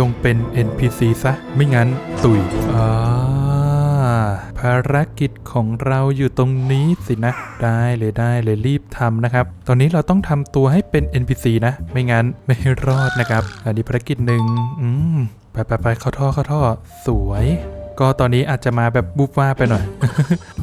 จงเป็น NPC ซะ ไม่งั้นตุยอ่าภารกิจของเราอยู่ตรงนี้สินะ ได้เลยได้เลยรีบทำนะครับ ตอนนี้เราต้องทำตัวให้เป็น NPC นะ ไม่งั้นไม่รอดนะครับ อันนี้ภารกิจหนึ่งอืมไปไปไปเข้าท่อเข้าท่อ สวย ก็ตอนนี้อาจจะมาแบบบุบว่าไปหน่อย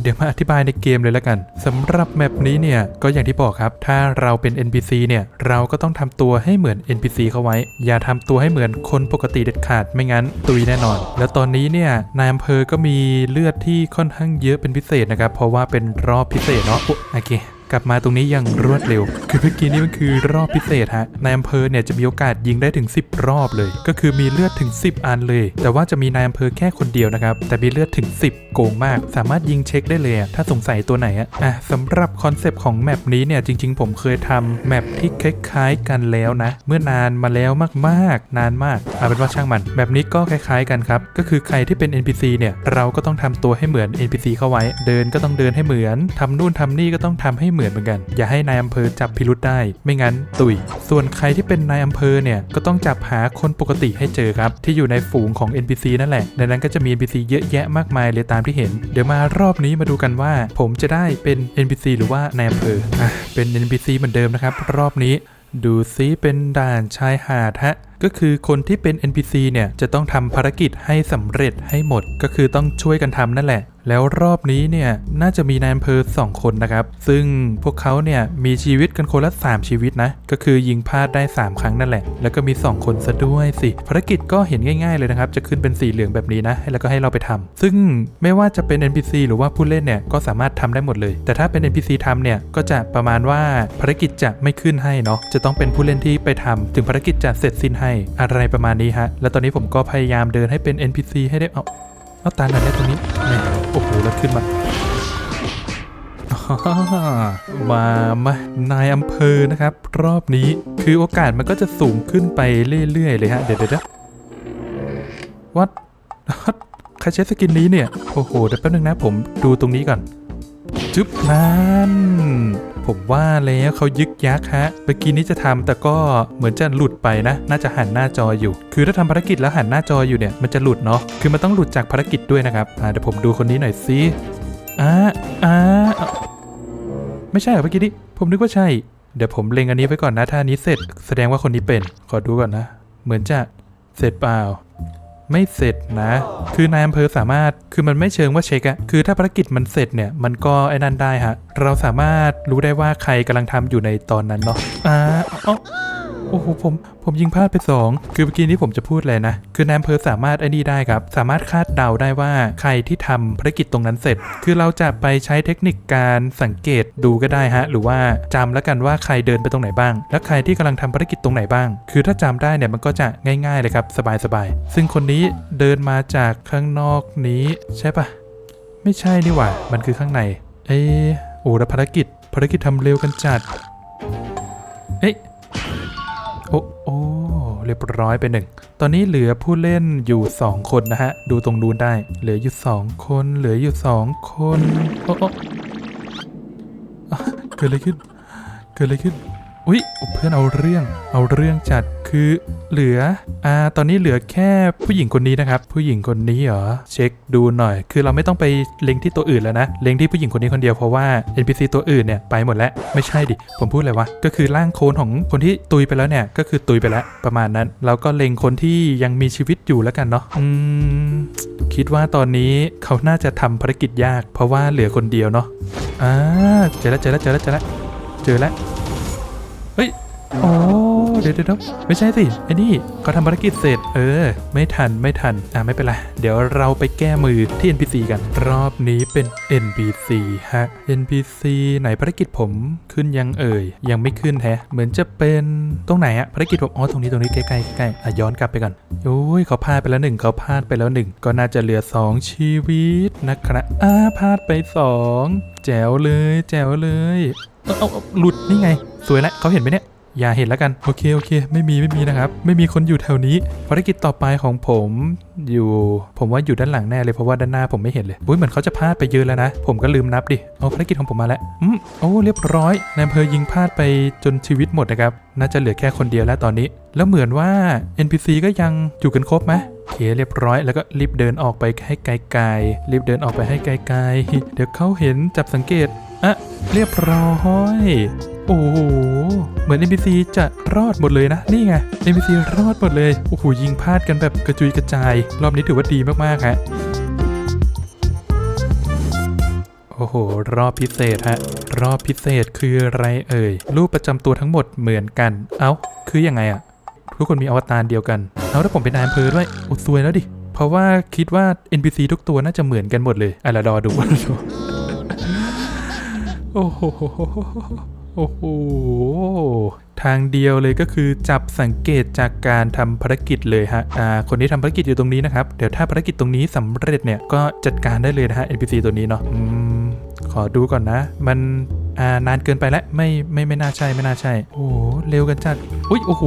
เดี๋ยวมาอธิบายในเกมเลยแล้วกันสำหรับแมปนี้เนี่ยก็อย่างที่บอกครับ ถ้าเราเป็น NPC เนี่ยเราก็ต้องทำตัวให้เหมือน NPC เข้าไว้ อย่าทำตัวให้เหมือนคนปกติเด็ดขาดไม่งั้นตุยแน่นอน แล้วตอนนี้เนี่ยนายอำเภอก็มีเลือดที่ค่อนข้างเยอะเป็นพิเศษนะครับ เพราะว่าเป็นรอบพิเศษเนาะโอเค กลับมาตรงนี้อย่างรวดเร็ว คือเมื่อกี้นี้มันคือรอบพิเศษฮะนายอำเภอเนี่ยจะมีโอกาสยิงได้ถึง 10 รอบเลย ก็คือมีเลือดถึง 10 อันเลย แต่ว่าจะมีนายอำเภอแค่คนเดียวนะครับ แต่มีเลือดถึง 10 โกงมาก สามารถยิงเช็คได้เลย ถ้าสงสัยตัวไหนอะอะสำหรับคอนเซปต์ของแมปนี้เนี่ยจริง ๆ ผมเคยทำแมปที่คล้ายๆกันแล้วนะ เมื่อนานมาแล้วมากๆ นานมากเอาเป็นว่าช่างมัน แบบนี้ก็คล้าย ๆกันครับ ก็คือใครที่เป็น NPC เนี่ยเราก็ต้องทำตัวให้เหมือน NPC เข้าไว้ เดินก็ต้องเดินให้เหมือนทำนู่นทำนี่ก็ต้องทำให้เหมือนเหมือนกัน อย่าให้นายอำเภอจับพิรุษได้ ไม่งั้นตุย ส่วนใครที่เป็นนายอำเภอเนี่ย ก็ต้องจับหาคนปกติให้เจอครับ ที่อยู่ในฝูงของ NPC นั่นแหละ ในนั้นก็จะมี NPC เยอะแยะมากมายเลยตามที่เห็น เดี๋ยวมารอบนี้มาดูกันว่า ผมจะได้เป็น NPC หรือว่านายอำเภออะเป็น NPC เหมือนเดิมนะครับ รอบนี้ ดูซิเป็นด่านชายหาดฮะก็คือคนที่เป็น NPC เนี่ยจะต้องทำภารกิจให้สำเร็จให้หมด ก็คือต้องช่วยกันทำนั่นแหละ แล้วรอบนี้เนี่ยน่าจะมีนายอำเภอ2คนนะครับ ซึ่งพวกเขาเนี่ยมีชีวิตกันคนละ 3 ชีวิตนะ ก็คือยิงพลาดได้ 3 ครั้งนั่นแหละ แล้วก็มี 2 คนซะด้วยสิ ภารกิจก็เห็นง่ายๆเลยนะครับ จะขึ้นเป็นสีเหลืองแบบนี้นะ แล้วก็ให้เราไปทำซึ่งไม่ว่าจะเป็น NPC หรือว่าผู้เล่นเนี่ยก็สามารถทำได้หมดเลย แต่ถ้าเป็น NPC ทำเนี่ยก็จะประมาณว่าภารกิจจะไม่ขึ้นให้เนาะ จะต้องเป็นผู้เล่นที่ไปทำถึงภารกิจจะเสร็จสิ้นให้อะไรประมาณนี้ฮะ แล้วตอนนี้ผมก็พยายามเดินให้เป็น NPC ให้ได้เอา เอาตาหน่อยได้ตรงนี้แหมโอ้โหแล้วขึ้นมามามา นายอำเภอนะครับ รอบนี้คือโอกาสมันก็จะสูงขึ้นไปเรื่อยๆเลยฮะ เดี๋ยวเดี๋ยววัดใครใช้สกินนี้เนี่ย โอ้โห เดี๋ยวแป๊บนึงนะผมดูตรงนี้ก่อน จึ๊บนั่น ผมว่าแล้วเขายึกยักฮะเมื่อกี้นี้จะทำแต่ก็เหมือนจะหลุดไปนะ น่าจะหันหน้าจออยู่ คือถ้าทำภารกิจแล้วหันหน้าจออยู่เนี่ยมันจะหลุดเนาะคือมันต้องหลุดจากภารกิจด้วยนะครับเดี๋ยวผมดูคนนี้หน่อยสิอ่าอ่าไม่ใช่เหรอเมื่อกี้นี้ผมนึกว่าใช่ เดี๋ยวผมเล็งอันนี้ไว้ก่อนนะถ้านี้เสร็จ แสดงว่าคนนี้เป็น ขอดูก่อนนะ เหมือนจะเสร็จเปล่า ไม่เสร็จนะ คือนายอำเภอสามารถคือมันไม่เชิงว่าเช็คอะคือถ้าภารกิจมันเสร็จเนี่ยมันก็ไอ้นั่นได้ฮะ เราสามารถรู้ได้ว่าใครกำลังทำอยู่ในตอนนั้นเนาะอ่าเอ้า โอ้โหผมผมยิงพลาดไปสองคือเมื่อกี้นี้ผมจะพูดเลยนะ คือนายอำเภอสามารถไอ้นี่ได้ครับ สามารถคาดเดาได้ว่าใครที่ทำภารกิจตรงนั้นเสร็จ คือเราจะไปใช้เทคนิคการสังเกตดูก็ได้ฮะ หรือว่าจำแล้วกันว่าใครเดินไปตรงไหนบ้าง และใครที่กำลังทำภารกิจตรงไหนบ้าง คือถ้าจำได้เนี่ยมันก็จะง่ายๆเลยครับสบายๆ ซึ่งคนนี้เดินมาจากข้างนอกนี้ใช่ปะไม่ใช่นี่หว่า มันคือข้างใน เอะโอ้แล้วภารกิจภารกิจทำเร็วกันจัด เอ๊ะ โอ้โอ้เรียบร้อยไปหนึ่ง ตอนนี้เหลือผู้เล่นอยู่ 2 คนนะฮะ ดูตรงนู้นได้ เหลืออยู่ 2 คน เหลืออยู่ 2 คน โอ้โอ้เกิดอะไรขึ้น เกิดอะไรขึ้น อุ๊ยเพื่อนเอาเรื่องเอาเรื่องจัดคือเหลืออ่าตอนนี้เหลือแค่ผู้หญิงคนนี้นะครับ ผู้หญิงคนนี้เหรอเช็คดูหน่อย คือเราไม่ต้องไปเล็งที่ตัวอื่นแล้วนะเล็งที่ผู้หญิงคนนี้คนเดียวเพราะว่า NPC ตัวอื่นเนี่ยไปหมดแล้วไม่ใช่ดิผมพูดอะไรวะก็คือร่างโคลนของคนที่ตุยไปแล้วเนี่ยก็คือตุยไปแล้วประมาณนั้นเราก็เล็งคนที่ยังมีชีวิตอยู่แล้วกันเนาะอืมคิดว่าตอนนี้เขาน่าจะทำภารกิจยาก เพราะว่าเหลือคนเดียวเนาะอ่าเจอแล้วเจอแล้วเจอแล้วเจอแล้วเจอแล้ว เฮ้ยโอ้เดี๋ยวเดี๋ยวไม่ใช่สิไอ้นี่เขาทำภารกิจเสร็จ เออ ไม่ทันไม่ทัน อะไม่เป็นไร เดี๋ยวเราไปแก้มือที่ NPC กัน รอบนี้เป็น NPC ฮะ NPC ไหนภารกิจผมขึ้นยังเอ่ย ยังไม่ขึ้นแฮะ เหมือนจะเป็นตรงไหนอะภารกิจผมอ๋อตรงนี้ตรงนี้ใกล้ๆใกล้ๆอะย้อนกลับไปก่อนโอ้ยเขาพลาดไปแล้วหนึ่งเขาพลาดไปแล้วหนึ่งก็น่าจะเหลือ 2 ชีวิตนะครับอ่าพลาดไป 2 แจ๋วเลย แจ๋วเลย เอาเอาเอาหลุดนี่ไง สวยแล้วเขาเห็นไหมเนี่ย อย่าเห็นแล้วกัน โอเคโอเค ไม่มีไม่มีนะครับ ไม่มีคนอยู่แถวนี้ภารกิจต่อไปของผมอยู่ ผมว่าอยู่ด้านหลังแน่เลยเพราะว่าด้านหน้าผมไม่เห็นเลยอุ้ยเหมือนเขาจะพลาดไปเยอะแล้วนะ ผมก็ลืมนับดิเอาภารกิจของผมมาแล้วอืมโอ้เรียบร้อยนายอำเภอยิงพลาดไปจนชีวิตหมดนะครับน่าจะเหลือแค่คนเดียวแล้วตอนนี้ แล้วเหมือนว่า NPC ก็ยังอยู่กันครบไหมโอเคเรียบร้อยแล้วก็รีบเดินออกไปให้ไกลๆรีบเดินออกไปให้ไกลๆเดี๋ยวเขาเห็นจับสังเกตอะเรียบร้อย โอ้โห เหมือน NPC จะรอดหมดเลยนะ นี่ไง NPC รอดหมดเลย โอ้โห ยิงพลาดกันแบบกระจุยกระจาย รอบนี้ถือว่าดีมากๆฮะโอ้โห รอบพิเศษฮะ รอบพิเศษคืออะไรเอ่ย รูปประจำตัวทั้งหมดเหมือนกัน เอ้า คือยังไงอะทุกคนมีอวตารเดียวกัน เอาถ้าผมเป็นนายอำเภอด้วยโอ้ซวยแล้วดิ เพราะว่าคิดว่า NPC ทุกตัวน่าจะเหมือนกันหมดเลยอะละรอดูโอ้โห โอ้โห ทางเดียวเลยก็คือจับสังเกตจากการทำภารกิจเลยฮะ อ่า คนที่ทำภารกิจอยู่ตรงนี้นะครับ เดี๋ยวถ้าภารกิจตรงนี้สำเร็จเนี่ย ก็จัดการได้เลยนะฮะ NPC ตัวนี้เนาะอืม ขอดูก่อนนะ มันอ่านานเกินไปแล้วไม่ไม่ไม่น่าใช่ไม่น่าใช่ โอ้โหเร็วกันจัด อุ้ยโอ้โห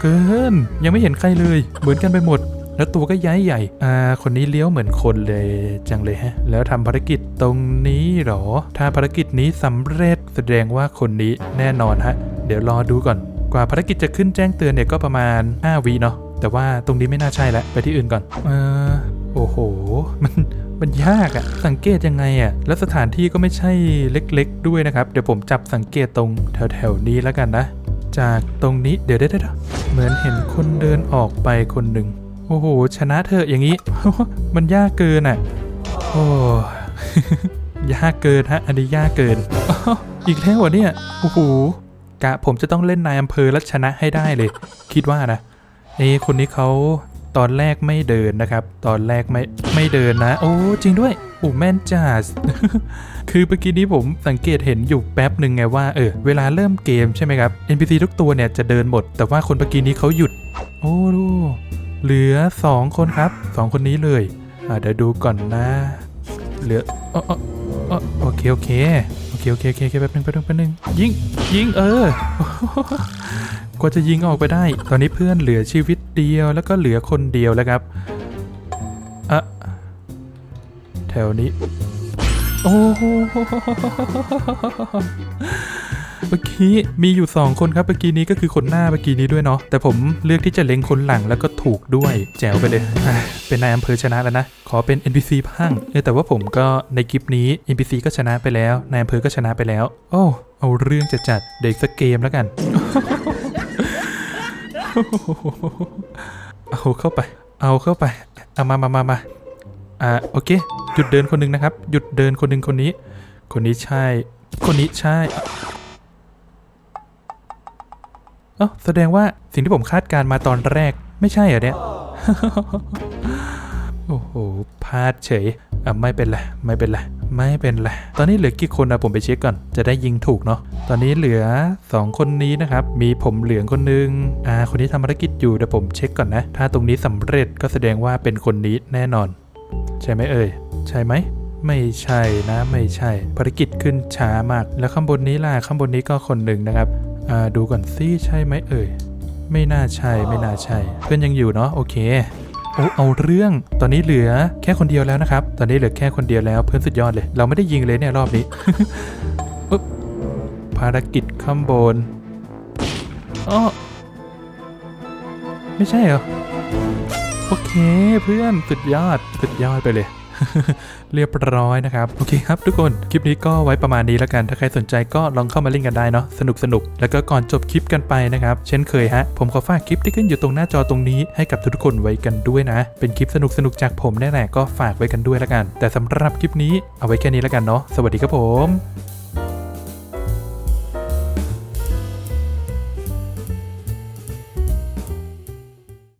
เกิน ยังไม่เห็นใครเลย เหมือนกันไปหมด แล้วตัวก็ย้ายใหญ่ อ่า คนนี้เลี้ยวเหมือนคนเลยจังเลยฮะ แล้วทำภารกิจตรงนี้หรอ ถ้าภารกิจนี้สำเร็จแสดงว่าคนนี้แน่นอนฮะ เดี๋ยวรอดูก่อน กว่าภารกิจจะขึ้นแจ้งเตือนเนี่ยก็ประมาณ 5วิเนาะ แต่ว่าตรงนี้ไม่น่าใช่แล้วไปที่อื่นก่อน เออ โอ้โห มันมันยากอะสังเกตยังไงอะแล้วสถานที่ก็ไม่ใช่เล็ก ๆ ด้วยนะครับ เดี๋ยวผมจับสังเกตตรงแถวๆนี้แล้วกันนะ จากตรงนี้เดี๋ยวเดี๋ยวเดี๋ยวเหมือนเห็นคนเดินออกไปคนหนึ่ง โอ้โห ชนะเธออย่างนี้ มันยากเกินอะ โอ้ยากเกินฮะ อันนี้ยากเกิน อีกแล้วเหรอเนี่ย โอ้โห กะผมจะต้องเล่นนายอำเภอและชนะให้ได้เลย คิดว่านะเอะคนนี้เขาตอนแรกไม่เดินนะครับ ตอนแรกไม่ไม่เดินนะ โอ้จริงด้วยโอ้แม่นจัดคือเมื่อกี้นี้ผมสังเกตเห็นอยู่แป๊บหนึ่งไงว่าเออเวลาเริ่มเกมใช่ไหมครับ NPC ทุกตัวเนี่ยจะเดินหมด แต่ว่าคนเมื่อกี้นี้เขาหยุด โอ้ดู เหลือ 2 คนครับ 2 คนนี้เลยอาเดี๋ยวดูก่อนนะ เหลืออ๋ออ๋ออ๋อโอเคโอเคโอเคโอเคโอเคโอเคแป๊บนึงแป๊บนึงแป๊บนึงยิงยิงเออกว่าจะยิงออกไปได้ ตอนนี้เพื่อนเหลือชีวิตเดียวแล้วก็เหลือคนเดียวแล้วครับอะแถวนี้ โอ้ เมื่อกี้มีอยู่ 2 คนครับเมื่อกี้นี้ก็คือคนหน้าเมื่อกี้นี้ด้วยเนาะแต่ผมเลือกที่จะเล็งคนหลังแล้วก็ถูกด้วย แจ๋วไปเลย เป็นนายอำเภอชนะแล้วนะ ขอเป็น NPC พังเออแต่ว่าผมก็ในคลิปนี้ NPC ก็ชนะไปแล้วนายอำเภอก็ชนะไปแล้ว โอ้เอาเรื่องจะจัดเด็กสักเกมแล้วกันเอาเข้าไป เอาเข้าไป เอามามามามาอ่า โอเค หยุดเดินคนหนึ่งนะครับ หยุดเดินคนหนึ่งคนนี้ คนนี้ใช่ คนนี้ใช่ เอ้าแสดงว่าสิ่งที่ผมคาดการณ์มาตอนแรกไม่ใช่เหรอเนี่ย โอ้โหพลาดเฉยอะไม่เป็นไรไม่เป็นไรไม่เป็นไรตอนนี้เหลือกี่คนนะผมไปเช็คก่อน จะได้ยิงถูกเนาะตอนนี้เหลือ 2 คนนี้นะครับ มีผมเหลืองคนนึงอ่าคนที่ทำภารกิจอยู่เดี๋ยวผมเช็คก่อนนะ ถ้าตรงนี้สำเร็จก็แสดงว่าเป็นคนนี้แน่นอน ใช่ไหมเอ่ย ใช่ไหมไม่ใช่นะไม่ใช่ภารกิจขึ้นช้ามาก แล้วข้างบนนี้ล่ะข้างบนนี้ก็คนหนึ่งนะครับ อ่าดูก่อนซิใช่ไหมเอ่ย ไม่น่าใช่ไม่น่าใช่ เพื่อนยังอยู่เนาะโอเคโอ้เอาเรื่อง ตอนนี้เหลือแค่คนเดียวแล้วนะครับ ตอนนี้เหลือแค่คนเดียวแล้วเพื่อนสุดยอดเลย เราไม่ได้ยิงเลยเนี่ยรอบนี้อุ๊บภารกิจข้างบนอ๋อไม่ใช่เหรอ โอเคเพื่อนสุดยอดสุดยอดไปเลย เรียบร้อยนะครับ โอเคครับทุกคนคลิปนี้ก็ไว้ประมาณนี้แล้วกันถ้าใครสนใจก็ลองเข้ามาเล่นกันได้เนาะสนุกสนุกแล้วก็ก่อนจบคลิปกันไปนะครับเช่นเคยฮะผมขอฝากคลิปที่ขึ้นอยู่ตรงหน้าจอตรงนี้ให้กับทุกคนไว้กันด้วยนะ เป็นคลิปสนุกสนุกจากผมแน่ๆก็ฝากไว้กันด้วยแล้วกัน แต่สำหรับคลิปนี้เอาไว้แค่นี้แล้วกันเนาะสวัสดีครับผม